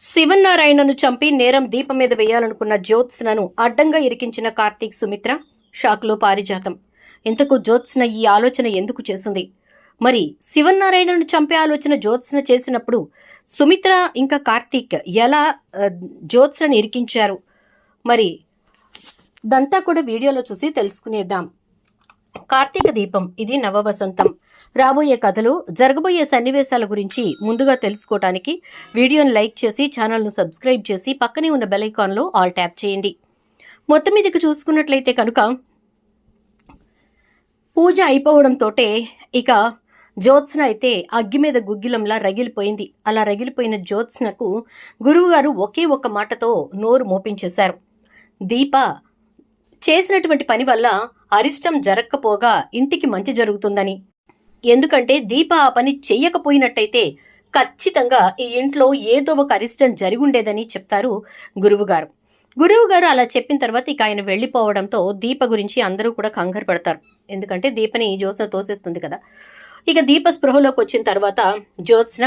శివన్నారాయణను చంపి నేరం దీపం మీద వేయాలనుకున్న జ్యోత్స్నను అడ్డంగా ఇరికించిన కార్తీక్ సుమిత్ర షాక్లో పారిజాతం. ఇంతకు జ్యోత్స్న ఈ ఆలోచన ఎందుకు చేసింది? మరి శివన్నారాయణను చంపే ఆలోచన జ్యోత్స్న చేసినప్పుడు సుమిత్ర ఇంకా కార్తీక్ ఎలా ఆ, జ్యోత్స్నని ఇరికించారు? మరి దంతా కూడా వీడియోలో చూసి తెలుసుకునేద్దాం. కార్తీక దీపం ఇది నవవసంతం. రాబోయే కథలు జరగబోయే సన్నివేశాల గురించి ముందుగా తెలుసుకోవటానికి వీడియోను లైక్ చేసి ఛానల్ను సబ్స్క్రైబ్ చేసి పక్కనే ఉన్న బెల్ ఐకాన్లో ఆల్ ట్యాప్ చేయండి. మొత్తం మీదకి చూసుకున్నట్లయితే కనుక పూజ అయిపోవడంతోటే ఇక జ్యోత్స్న అయితే అగ్గి మీద గుగ్గిలంలా రగిలిపోయింది. అలా రగిలిపోయిన జ్యోత్స్నకు గురువుగారు ఒకే ఒక్క మాటతో నోరు మోపించేశారు. దీప చేసినటువంటి పని వల్ల అరిష్టం జరగకపోగా ఇంటికి మంచి జరుగుతుందని. ఎందుకంటే దీప ఆ పని చెయ్యకపోయినట్టయితే ఖచ్చితంగా ఈ ఇంట్లో ఏదో ఒక అరిష్టం జరిగుండేదని చెప్తారు గురువుగారు. గురువుగారు అలా చెప్పిన తర్వాత ఇక ఆయన వెళ్ళిపోవడంతో దీప గురించి అందరూ కూడా కంగారు పడతారు. ఎందుకంటే దీపని జ్యోత్స్న తోసేస్తుంది కదా. ఇక దీప స్పృహలోకి వచ్చిన తర్వాత జ్యోత్స్న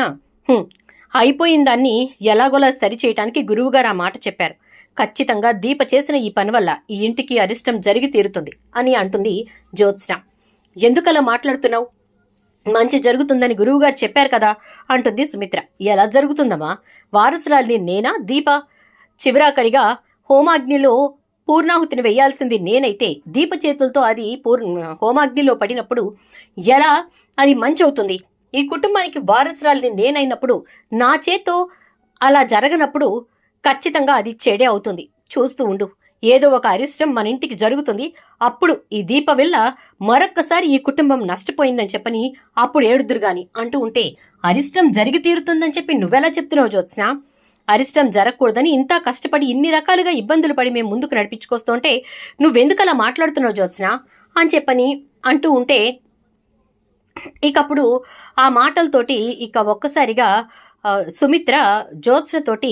అయిపోయిన దాన్ని ఎలాగోలా సరిచేయటానికి గురువుగారు ఆ మాట చెప్పారు. ఖచ్చితంగా దీప చేసిన ఈ పని వల్ల ఈ ఇంటికి అరిష్టం జరిగి తీరుతుంది అని అంటుంది జ్యోత్స్న. ఎందుకలా మాట్లాడుతున్నావు? మంచి జరుగుతుందని గురువుగారు చెప్పారు కదా అంటుంది సుమిత్ర. ఎలా జరుగుతుందమ్మా? వారసురాల్ని నేనా? దీప? చివరాఖరిగా హోమాగ్నిలో పూర్ణాహుతిని వేయాల్సింది నేనైతే. దీప చేతులతో అది పూర్ హోమాగ్నిలో పడినప్పుడు ఎలా అది మంచి అవుతుంది ఈ కుటుంబానికి వారసురాల్ని నేనైనప్పుడు నా చేత్తో అలా జరగనప్పుడు ఖచ్చితంగా అది చెడే అవుతుంది. చూస్తూ ఉండు. ఏదో ఒక అరిష్టం మన ఇంటికి జరుగుతుంది. అప్పుడు ఈ దీప వల్ల మరొక్కసారి ఈ కుటుంబం నష్టపోయిందని చెప్పని అప్పుడు ఏడుదురు గాని అంటూ ఉంటే అరిష్టం జరిగి తీరుతుందని చెప్పి నువ్వెలా చెప్తున్నావు జ్యోత్స్న? అరిష్టం జరగకూడదని ఇంత కష్టపడి ఇన్ని రకాలుగా ఇబ్బందులు పడి మేము ముందుకు నడిపించుకొస్తుంటే నువ్వెందుకు అలా మాట్లాడుతున్నావు జ్యోత్స్న? అని చెప్పని అంటూ ఉంటే ఇకప్పుడు ఆ మాటలతోటి ఇక ఒక్కసారిగా సుమిత్ర జ్యోత్స్నతోటి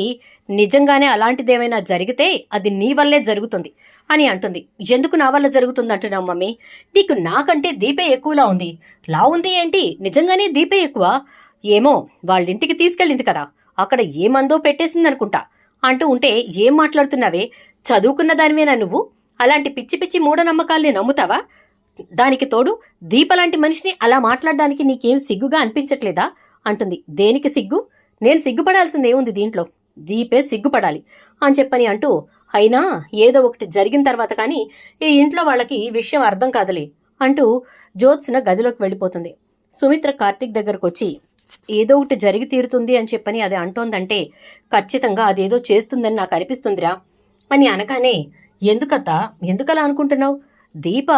నిజంగానే అలాంటిదేమైనా జరిగితే అది నీ వల్లే జరుగుతుంది అని అంటుంది. ఎందుకు నా వల్ల జరుగుతుంది అంటున్నావు మమ్మీ? నీకు నాకంటే దీపే ఎక్కువలా ఉంది. లా ఉంది ఏంటి? నిజంగానే దీపే ఎక్కువ? ఏమో వాళ్ళ ఇంటికి తీసుకెళ్ళింది కదా. అక్కడ ఏమందో పెట్టేసింది అనుకుంటా అంటూ ఉంటే ఏం మాట్లాడుతున్నావే? చదువుకున్న దానివేనా నువ్వు? అలాంటి పిచ్చి పిచ్చి మూఢనమ్మకాల్ని నమ్ముతావా? దానికి తోడు దీప లాంటి మనిషిని అలా మాట్లాడడానికి నీకేం సిగ్గుగా అనిపించట్లేదా? అంటుంది. దేనికి సిగ్గు? నేను సిగ్గుపడాల్సింది ఏముంది దీంట్లో? దీపే సిగ్గుపడాలి. అని చెప్పని అంటూ అయినా ఏదో ఒకటి జరిగిన తర్వాత కానీ ఈ ఇంట్లో వాళ్ళకి ఈ విషయం అర్థం కాదులే అంటూ జ్యోత్స్న గదిలోకి వెళ్ళిపోతుంది. సుమిత్ర కార్తీక్ దగ్గరకు వచ్చి ఏదో ఒకటి జరిగి తీరుతుంది అని చెప్పని అది అంటోందంటే ఖచ్చితంగా అదేదో చేస్తుందని నాకు అనిపిస్తుందిరా అని అనగానే ఎందుకత్తా? ఎందుకలా అనుకుంటున్నావు? దీప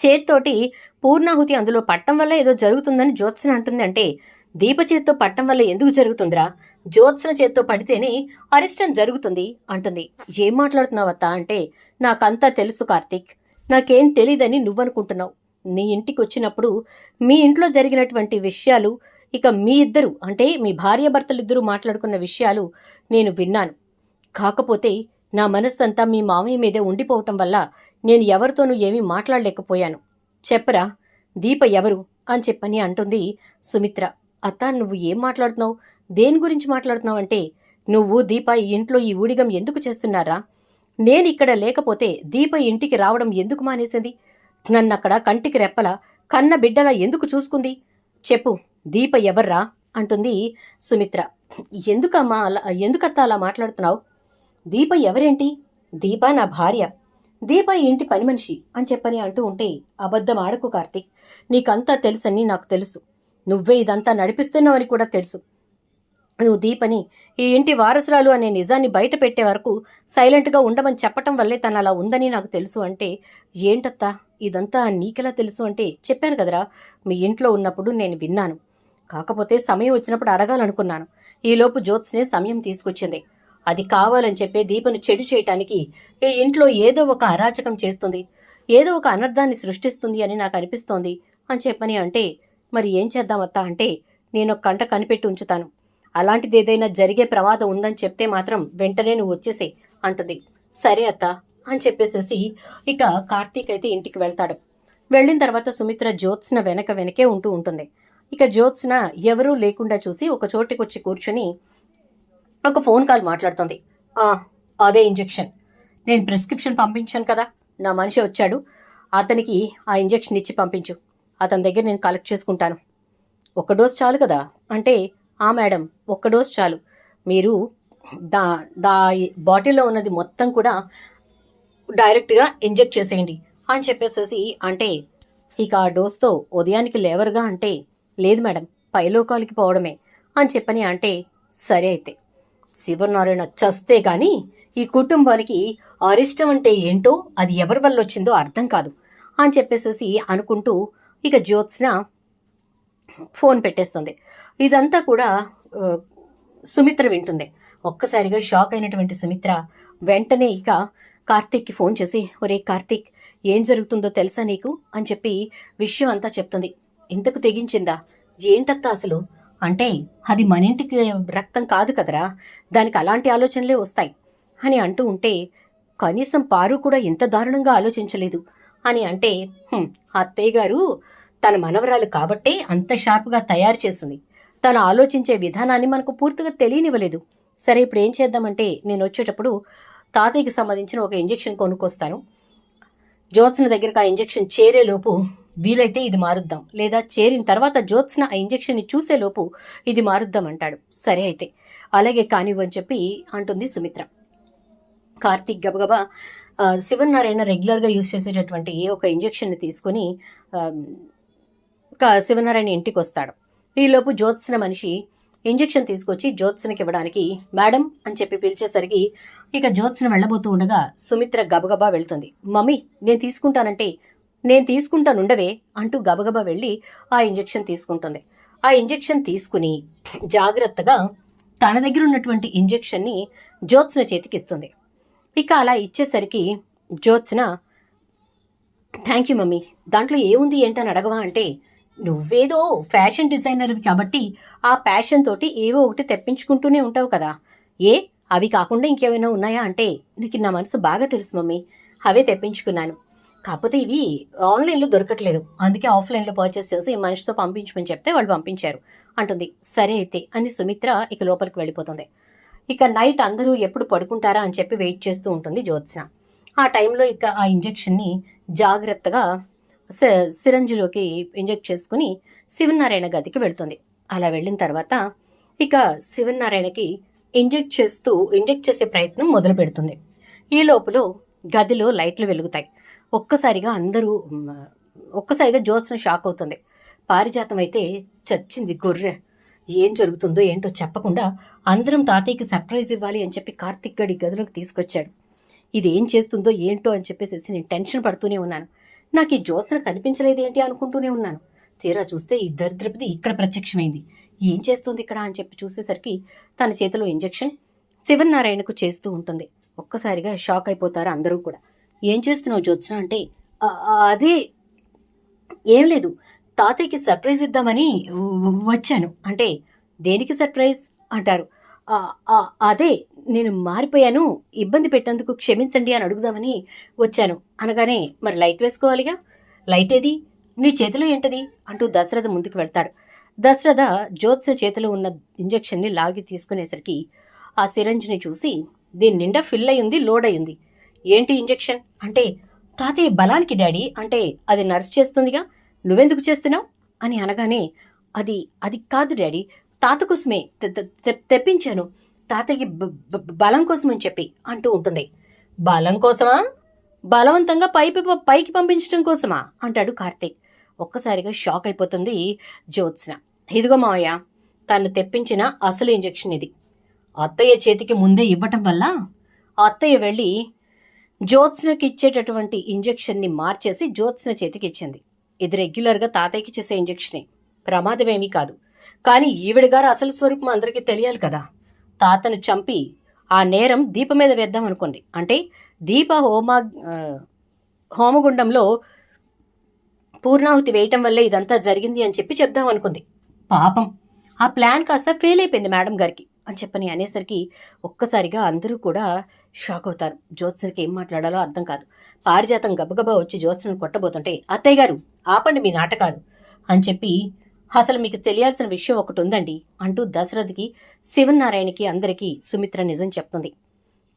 చేత్తోటి పూర్ణాహుతి అందులో పట్టం వల్ల ఏదో జరుగుతుందని జ్యోత్స్న అంటుందంటే దీప చేత్తో పట్టం వల్ల ఎందుకు జరుగుతుందిరా? జ్యోత్స్న చేత్తో పడితేనే అరిష్టం జరుగుతుంది అంటుంది. ఏం మాట్లాడుతున్నావత్తా అంటే నాకంతా తెలుసు కార్తీక్. నాకేం తెలీదని నువ్వనుకుంటున్నావు. నీ ఇంటికి వచ్చినప్పుడు మీ ఇంట్లో జరిగినటువంటి విషయాలు ఇక మీ ఇద్దరు అంటే మీ భార్యాభర్తలిద్దరూ మాట్లాడుకున్న విషయాలు నేను విన్నాను. కాకపోతే నా మనస్సంతా మీ మామయ్య మీదే ఉండిపోవటం వల్ల నేను ఎవరితోనూ ఏమీ మాట్లాడలేకపోయాను. చెప్పరా దీప ఎవరు అని చెప్పని అంటుంది సుమిత్ర. అత్త నువ్వు ఏం మాట్లాడుతున్నావు? దేని గురించి మాట్లాడుతున్నావు అంటే నువ్వు దీప ఈ ఇంట్లో ఈ ఊడిగం ఎందుకు చేస్తున్నారా? నేను ఇక్కడ లేకపోతే దీప ఇంటికి రావడం ఎందుకు మానేసింది? నన్నక్కడ కంటికి రెప్పల కన్న బిడ్డలా ఎందుకు చూసుకుంది? చెప్పు దీప ఎవర్రా? అంటుంది సుమిత్ర. ఎందుకమ్మా అలా ఎందుకత్తా అలా మాట్లాడుతున్నావు? దీప ఎవరేంటి? దీప నా భార్య. దీప ఇంటి పని మనిషి అని చెప్పని అంటూ ఉంటే అబద్ధం ఆడకు కార్తీక్. నీకంతా తెలుసని నాకు తెలుసు. నువ్వే ఇదంతా నడిపిస్తున్నావని కూడా తెలుసు. నువ్వు దీపని ఈ ఇంటి వారసురాలు అనే నిజాన్ని బయట పెట్టే వరకు సైలెంట్గా ఉండమని చెప్పటం వల్లే తను అలా ఉందని నాకు తెలుసు అంటే ఏంటత్తా? ఇదంతా నీకెలా తెలుసు? అంటే చెప్పాను కదరా మీ ఇంట్లో ఉన్నప్పుడు నేను విన్నాను. కాకపోతే సమయం వచ్చినప్పుడు అడగాలనుకున్నాను. ఈలోపు జ్యోత్స్నే సమయం తీసుకొచ్చింది. అది కావాలని చెప్పే దీపను చెడు చేయటానికి ఈ ఇంట్లో ఏదో ఒక అరాచకం చేస్తుంది. ఏదో ఒక అనర్థాన్ని సృష్టిస్తుంది అని నాకు అనిపిస్తోంది అని చెప్పని అంటే మరి ఏం చేద్దామత్తా అంటే నేను ఒక కంట కనిపెట్టి ఉంచుతాను. అలాంటిది ఏదైనా జరిగే ప్రమాదం ఉందని చెప్తే మాత్రం వెంటనే నువ్వు వచ్చేసే అంటుంది. సరే అత్త అని చెప్పేసేసి ఇక కార్తీక్ అయితే ఇంటికి వెళ్తాడు. వెళ్ళిన తర్వాత సుమిత్ర జ్యోత్స్న వెనక వెనకే ఉంటూ ఉంటుంది. ఇక జ్యోత్స్న ఎవరూ లేకుండా చూసి ఒక చోటుకొచ్చి కూర్చుని ఒక ఫోన్ కాల్ మాట్లాడుతుంది. "ఆ, అదే ఇంజెక్షన్. నేను ప్రిస్క్రిప్షన్ పంపించాను కదా నా మనిషి వచ్చాడు. అతనికి ఆ ఇంజెక్షన్ ఇచ్చి పంపించు. అతని దగ్గర నేను కలెక్ట్ చేసుకుంటాను. ఒక డోస్ చాలు కదా? అంటే ఆ మేడం ఒక్క డోస్ చాలు. మీరు దా దా బాటిల్లో ఉన్నది మొత్తం కూడా డైరెక్ట్గా ఇంజెక్ట్ చేసేయండి అని చెప్పేసేసి అంటే ఇక ఆ డోస్తో ఉదయానికి లేవరుగా అంటే లేదు మేడం పైలోకాలకి పోవడమే అని చెప్పని అంటే సరే అయితే. శివనారాయణ చస్తే కానీ ఈ కుటుంబానికి అరిష్టం అంటే ఏంటో అది ఎవరి వల్ల వచ్చిందో అర్థం కాదు అని చెప్పేసేసి అనుకుంటూ ఇక జ్యోత్స్న ఫోన్ పెట్టేస్తుంది. ఇదంతా కూడా సుమిత్ర వింటుంది. ఒక్కసారిగా షాక్ అయినటువంటి సుమిత్ర వెంటనే ఇక కార్తీక్కి ఫోన్ చేసి ఒరే కార్తీక్ ఏం జరుగుతుందో తెలుసా నీకు? అని చెప్పి విషయం అంతా చెప్తుంది. ఇంతకు తెగించిందా? ఏంటత్తా అసలు? అంటే అది మన ఇంటికి రక్తం కాదు కదరా? దానికి అలాంటి ఆలోచనలే వస్తాయి. అని అంటూ ఉంటే కనీసం పారు కూడా ఇంత దారుణంగా ఆలోచించలేదు. అని అంటే అత్తయ్య గారు తన మనవరాలు కాబట్టే అంత షార్ప్గా తయారు చేసింది. తను ఆలోచించే విధానాన్ని మనకు పూర్తిగా తెలియనివ్వలేదు. సరే ఇప్పుడు ఏం చేద్దామంటే నేను వచ్చేటప్పుడు తాతయ్యకి సంబంధించిన ఒక ఇంజెక్షన్ కొనుక్కొస్తాను. జ్యోత్స్న దగ్గరకు ఆ ఇంజెక్షన్ చేరేలోపు వీలైతే ఇది మారుద్దాం. లేదా చేరిన తర్వాత జ్యోత్స్న ఆ ఇంజెక్షన్ని చూసేలోపు ఇది మారుద్దాం అంటాడు. సరే అయితే అలాగే కానివ్వని చెప్పి అంటుంది సుమిత్ర. కార్తీక్ గబగబా శివనారాయణ రెగ్యులర్గా యూజ్ చేసేటటువంటి ఏ ఒక ఇంజెక్షన్ని తీసుకొని శివనారాయణ ఇంటికి వస్తాడు. ఈలోపు జ్యోత్స్న మనిషి ఇంజెక్షన్ తీసుకొచ్చి జ్యోత్స్నకి ఇవ్వడానికి మేడం అని చెప్పి పిలిచేసరికి ఇక జ్యోత్స్న వెళ్ళబోతూ ఉండగా సుమిత్ర గబగబా వెళ్తుంది. మమ్మీ నేను తీసుకుంటానంటే నేను తీసుకుంటానుండవే అంటూ గబగబా వెళ్ళి ఆ ఇంజెక్షన్ తీసుకుంటుంది. ఆ ఇంజెక్షన్ తీసుకుని జాగ్రత్తగా తన దగ్గర ఉన్నటువంటి ఇంజెక్షన్ని జ్యోత్స్న చేతికిస్తుంది. ఇక అలా ఇచ్చేసరికి జ్యోత్స్న థ్యాంక్ యూ మమ్మీ. దాంట్లో ఏముంది ఏంటని అడగవా అంటే నువ్వేదో ఫ్యాషన్ డిజైనర్ కాబట్టి ఆ ప్యాషన్ తోటి ఏవో ఒకటి తెప్పించుకుంటూనే ఉంటావు కదా. ఏ? అవి కాకుండా ఇంకేమైనా ఉన్నాయా అంటే నీకు నా మనసు బాగా తెలుసు మమ్మీ. అవే తెప్పించుకున్నాను. కాకపోతే ఇవి ఆన్లైన్లో దొరకట్లేదు. అందుకే ఆఫ్లైన్లో పర్చేస్ చేసి మనిషితో పంపించమని చెప్తే వాళ్ళు పంపించారు. అంటుంది. సరే అయితే అని సుమిత్ర ఇక లోపలికి వెళ్ళిపోతుంది. ఇక నైట్ అందరూ ఎప్పుడు పడుకుంటారా అని చెప్పి వెయిట్ చేస్తూ ఉంటుంది జ్యోత్స్న. ఆ టైంలో ఇక ఆ ఇంజెక్షన్ని జాగ్రత్తగా సిరంజిలోకి ఇంజెక్ట్ చేసుకుని శివనారాయణ గదికి వెళ్తుంది. అలా వెళ్ళిన తర్వాత ఇక శివనారాయణకి ఇంజెక్ట్ చేస్తూ ఇంజెక్ట్ చేసే ప్రయత్నం మొదలు పెడుతుంది. ఈ లోపల గదిలో లైట్లు వెలుగుతాయి. ఒక్కసారిగా అందరూ ఒక్కసారిగా జ్యోత్స్న షాక్ అవుతుంది. పారిజాతం అయితే చచ్చింది గొర్రె. ఏం జరుగుతుందో ఏంటో చెప్పకుండా అందరం తాతయ్యకి సర్ప్రైజ్ ఇవ్వాలి అని చెప్పి కార్తిక్ గడి గదిలోకి తీసుకొచ్చాడు. ఇది ఏం చేస్తుందో ఏంటో అని చెప్పేసి నేను టెన్షన్ పడుతూనే ఉన్నాను. నాకు ఈ జ్యోస్న కనిపించలేదు ఏంటి అనుకుంటూనే ఉన్నాను. తీరా చూస్తే ఈ దరిద్రపది ఇక్కడ ప్రత్యక్షమైంది. ఏం చేస్తుంది ఇక్కడ అని చెప్పి చూసేసరికి తన చేతిలో ఇంజెక్షన్ శివనారాయణకు చేస్తూ ఉంటుంది. ఒక్కసారిగా షాక్ అయిపోతారు అందరూ కూడా. ఏం చేస్తున్నావు జ్యోత్స్న అంటే అదే ఏం లేదు. తాతయ్యకి సర్ప్రైజ్ ఇద్దామని వచ్చాను. అంటే దేనికి సర్ప్రైజ్ అంటారు. అదే నేను మారిపోయాను ఇబ్బంది పెట్టేందుకు క్షమించండి అని అడుగుదామని వచ్చాను. అనగానే మరి లైట్ వేసుకోవాలిగా? లైట్ ఏది? నీ చేతిలో ఏంటది? అంటూ దశరథ ముందుకు వెళ్తాడు. దశరథ జ్యోత్స చేతిలో ఉన్న ఇంజెక్షన్ని లాగి తీసుకునేసరికి ఆ సిరంజ్ని చూసి దీని నిండా ఫిల్ అయ్యింది లోడ్ అయ్యింది. ఏంటి ఇంజెక్షన్? అంటే తాతయ్య బలానికి డాడీ అంటే అది నర్స్ చేస్తుందిగా? నువ్వెందుకు చేస్తున్నావు? అని అనగానే అది అది కాదు డాడీ తాత కోసమే తెప్పించాను. తాతయ్య బలం కోసమని చెప్పి అంటూ ఉంటుంది. బలం కోసమా? బలవంతంగా పైకి పైకి పంపించడం కోసమా? అంటాడు కార్తీక్. ఒక్కసారిగా షాక్ అయిపోతుంది జ్యోత్స్న. ఇదిగో మావయ్య తను తెప్పించిన అసలు ఇంజెక్షన్ ఇది. అత్తయ్య చేతికి ముందే ఇవ్వటం వల్ల అత్తయ్య వెళ్ళి జ్యోత్స్నకి ఇచ్చేటటువంటి ఇంజెక్షన్ని మార్చేసి జ్యోత్స్న చేతికి ఇచ్చింది ఇది రెగ్యులర్గా తాతయ్యకి చేసే ఇంజెక్షనే. ప్రమాదమేమీ కాదు. కానీ ఈవిడ గారు అసలు స్వరూపం అందరికీ తెలియాలి కదా. తాతను చంపి ఆ నేరం దీప మీద వేద్దాం అనుకుంది. అంటే దీప హోమ హోమగుండంలో పూర్ణాహుతి వేయటం వల్లే ఇదంతా జరిగింది అని చెప్పి చెప్దాం అనుకుంది. పాపం. ఆ ప్లాన్ కాస్త ఫెయిల్ అయిపోయింది మేడం గారికి. అని చెప్పని అనేసరికి ఒక్కసారిగా అందరూ కూడా షాక్ అవుతారు. జ్యోత్స్నకి ఏం మాట్లాడాలో అర్థం కాదు. పారిజాతం గబగబా వచ్చి జ్యోత్స్నను కొట్టబోతుంటే అత్తయ్య గారు ఆపండి మీ నాటకాలు అని చెప్పి అసలు మీకు తెలియాల్సిన విషయం ఒకటి ఉందండి అంటూ దశరథికి శివనారాయణకి అందరికీ సుమిత్ర నిజం చెప్తుంది.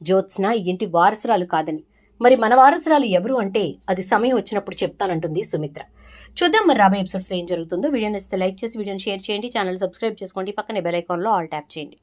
జ్యోత్స్న ఈ ఇంటి వారసురాలు కాదని. మరి మన వారసురాలు ఎవరు అంటే అది సమయం వచ్చినప్పుడు చెప్తానంటుంది సుమిత్ర. చూద్దాం మరి రాబోయే ఎపిసోడ్స్లో ఏం జరుగుతుందో. వీడియో నచ్చితే లైక్ చేసి వీడియోని షేర్ చేయండి. ఛానల్ సబ్స్క్రైబ్ చేసుకోండి. పక్కనే బెల్ ఐకాన్లో ఆల్ ట్యాప్ చేయండి.